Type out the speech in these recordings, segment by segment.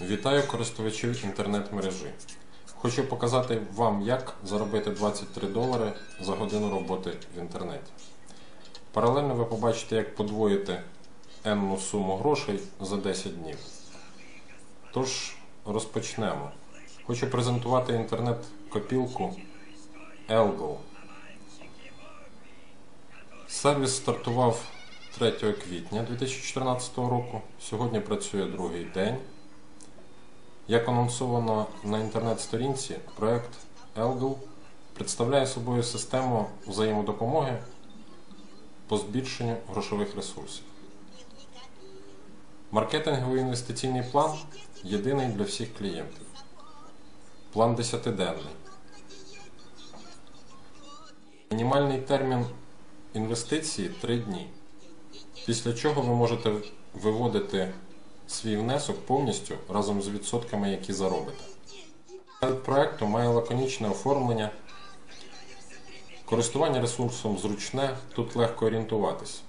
Вітаю користувачів інтернет-мережі. Хочу показати вам, як заробити 23 долари за годину роботи в інтернеті. Паралельно ви побачите, як подвоїти енну суму грошей за 10 днів. Тож, розпочнемо. Хочу презентувати інтернет-копілку Elgo. Сервіс стартував 3 квітня 2014 року. Сьогодні працює другий день. Як анонсовано на інтернет-сторінці, проект Elgo представляє собою систему взаємодопомоги по збільшенню грошових ресурсів. Маркетинговий інвестиційний план єдиний для всіх клієнтів. План 10-денний. Мінімальний термін інвестиції 3 дні. Після чого ви можете виводити свій внесок повністю разом з відсотками, які заробите. Сайт проекту має лаконічне оформлення. Користування ресурсом зручне, тут легко орієнтуватись.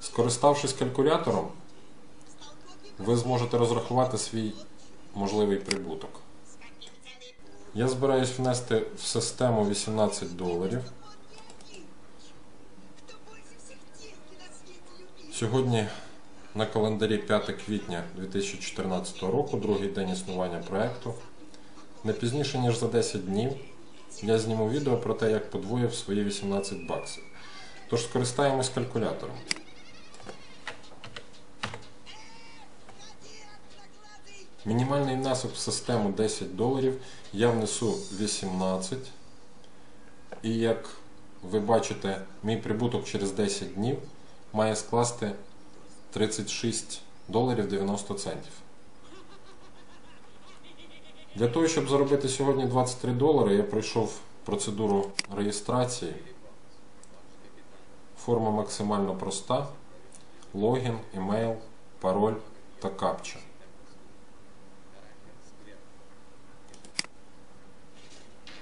Скориставшись калькулятором, ви зможете розрахувати свій можливий прибуток. Я збираюсь внести в систему 18 доларів. Сьогодні на календарі 5 квітня 2014 року, другий день існування проєкту. Не пізніше, ніж за 10 днів, я зніму відео про те, як подвоїв свої 18 баксів. Тож скористаємось калькулятором. Мінімальний внесок в систему 10 доларів. Я внесу 18. І як ви бачите, мій прибуток через 10 днів має скласти 36 доларів 90 центів. Для того, щоб заробити сьогодні 23 долари, я пройшов процедуру реєстрації. Форма максимально проста. Логін, емейл, пароль та капча.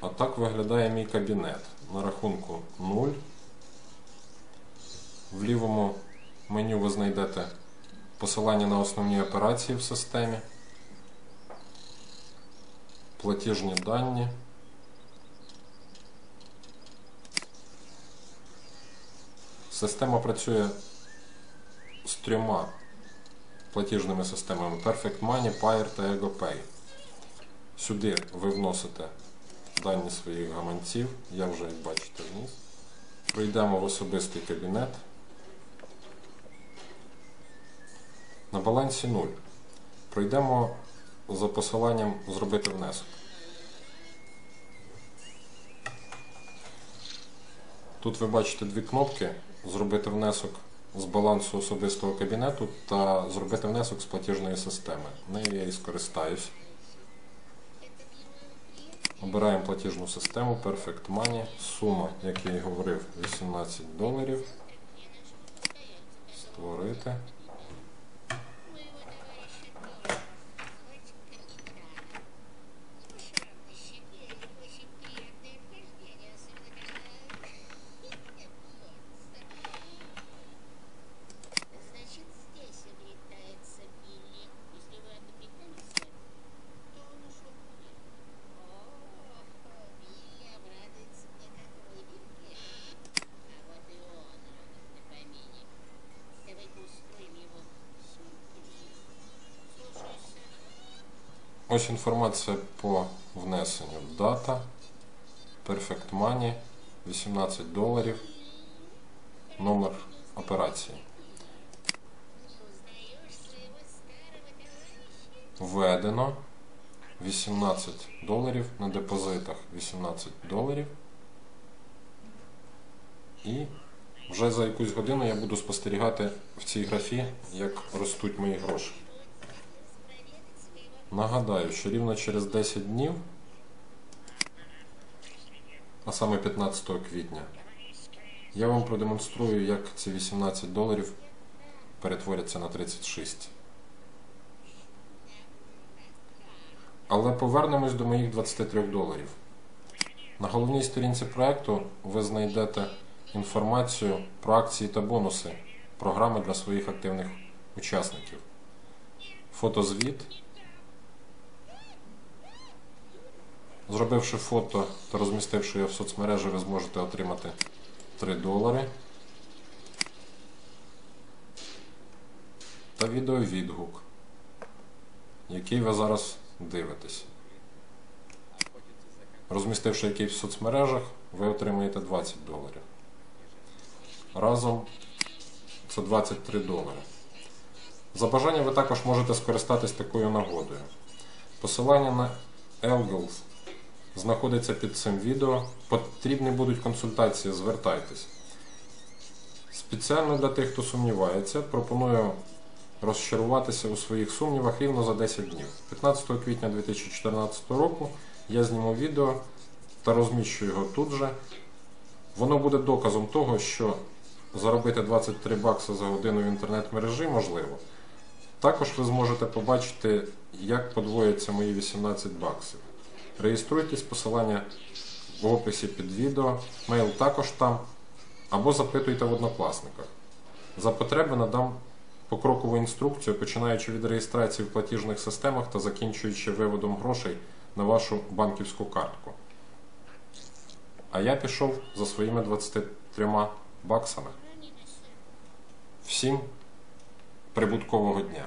А так виглядає мій кабінет. На рахунку 0. Меню ви знайдете посилання на основні операції в системі, платіжні дані. Система працює з трьома платіжними системами Perfect Money, Payer та EgoPay. Сюди ви вносите дані своїх гаманців, я вже, як бачите, вніс. Пройдемо в особистий кабінет. На балансі 0. Пройдемо за посиланням зробити внесок. Тут ви бачите дві кнопки зробити внесок з балансу особистого кабінету та зробити внесок з платіжної системи. Нею я і скористаюсь. Обираємо платіжну систему Perfect Money. Сума, як я і говорив, 18 доларів. Створити. Ось інформація по внесенню. Дата, Perfect Money, 18 доларів, номер операції. Введено 18 доларів на депозитах 18 доларів. І вже за якусь годину я буду спостерігати в цій графі, як ростуть мої гроші. Нагадаю, що рівно через 10 днів, а саме 15 квітня, я вам продемонструю, як ці 18 доларів перетворяться на 36. Але повернемось до моїх 23 доларів. На головній сторінці проекту ви знайдете інформацію про акції та бонуси програми для своїх активних учасників. фотозвіт. Зробивши фото та розмістивши його в соцмережі, ви зможете отримати 3 долари. Та відеовідгук, який ви зараз дивитесь. Розмістивши який в соцмережах, ви отримаєте 20 доларів. Разом це 23 долари. За бажанням ви також можете скористатись такою нагодою. Посилання на Elgels знаходиться під цим відео. Потрібні будуть консультації, звертайтесь. Спеціально для тих, хто сумнівається, пропоную розчаруватися у своїх сумнівах рівно за 10 днів. 15 квітня 2014 року я зніму відео та розміщу його тут же. Воно буде доказом того, що заробити 23 бакси за годину в інтернет-мережі можливо. Також ви зможете побачити, як подвоїться мої 18 баксів. Реєструйтесь, посилання в описі під відео, мейл також там, або запитуйте в однокласниках. За потреби надам покрокову інструкцію, починаючи від реєстрації в платіжних системах та закінчуючи виводом грошей на вашу банківську картку. А я пішов за своїми 23 баксами. Всім прибуткового дня!